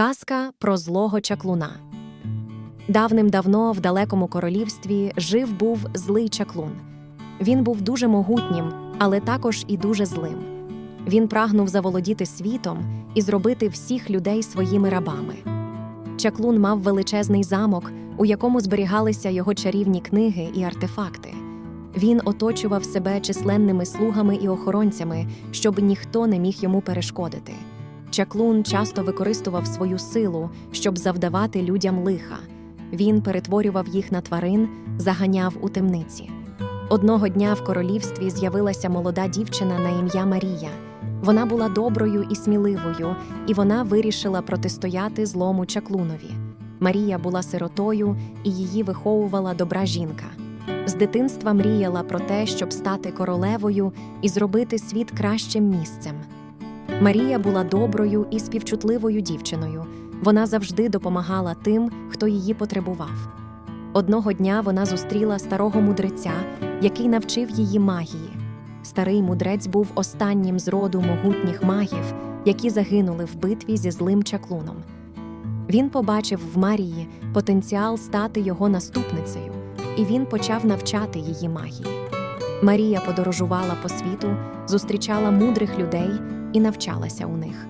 Казка про злого чаклуна. Давним-давно в далекому королівстві жив був злий чаклун. Він був дуже могутнім, але також і дуже злим. Він прагнув заволодіти світом і зробити всіх людей своїми рабами. Чаклун мав величезний замок, у якому зберігалися його чарівні книги і артефакти. Він оточував себе численними слугами і охоронцями, щоб ніхто не міг йому перешкодити. Чаклун часто використував свою силу, щоб завдавати людям лиха. Він перетворював їх на тварин, заганяв у темниці. Одного дня в королівстві з'явилася молода дівчина на ім'я Марія. Вона була доброю і сміливою, і вона вирішила протистояти злому чаклунові. Марія була сиротою і її виховувала добра жінка. З дитинства мріяла про те, щоб стати королевою і зробити світ кращим місцем. Марія була доброю і співчутливою дівчиною. Вона завжди допомагала тим, хто її потребував. Одного дня вона зустріла старого мудреця, який навчив її магії. Старий мудрець був останнім з роду могутніх магів, які загинули в битві зі злим чаклуном. Він побачив в Марії потенціал стати його наступницею, і він почав навчати її магії. Марія подорожувала по світу, зустрічала мудрих людей і навчалася у них.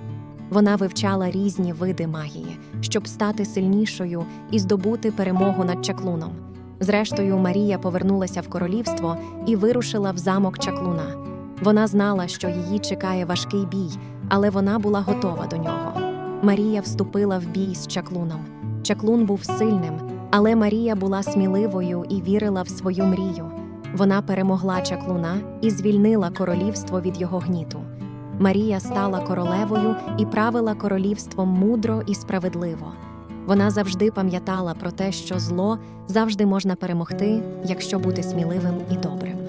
Вона вивчала різні види магії, щоб стати сильнішою і здобути перемогу над чаклуном. Зрештою, Марія повернулася в королівство і вирушила в замок чаклуна. Вона знала, що її чекає важкий бій, але вона була готова до нього. Марія вступила в бій з чаклуном. Чаклун був сильним, але Марія була сміливою і вірила в свою мрію. Вона перемогла чаклуна і звільнила королівство від його гніту. Марія стала королевою і правила королівством мудро і справедливо. Вона завжди пам'ятала про те, що зло завжди можна перемогти, якщо бути сміливим і добрим.